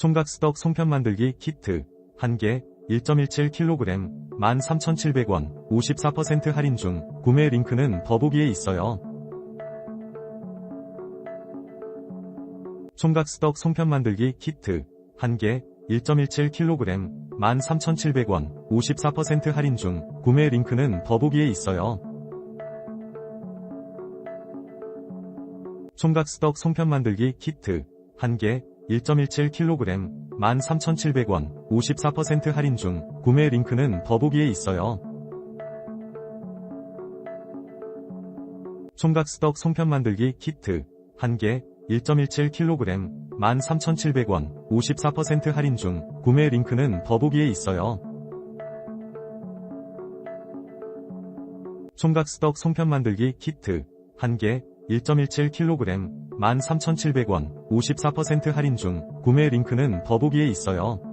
총각수덕 송편 만들기 키트 1개 1.17kg 13,700원 54% 할인 중 구매 링크는 더보기에 있어요. 총각수덕 송편 만들기 키트 1개 1.17kg 13,700원 54% 할인 중 구매 링크는 더보기에 있어요. 총각수덕 송편 만들기 키트 1개 1.17kg 13,700원 54% 할인 중 구매 링크는 더보기에 있어요. 총각수덕 송편 만들기 키트 1개 1.17kg 13,700원 54% 할인 중 구매 링크는 더보기에 있어요. 총각수덕 송편 만들기 키트 1개 1.17kg 13,700원 54% 할인 중 구매 링크는 더보기에 있어요.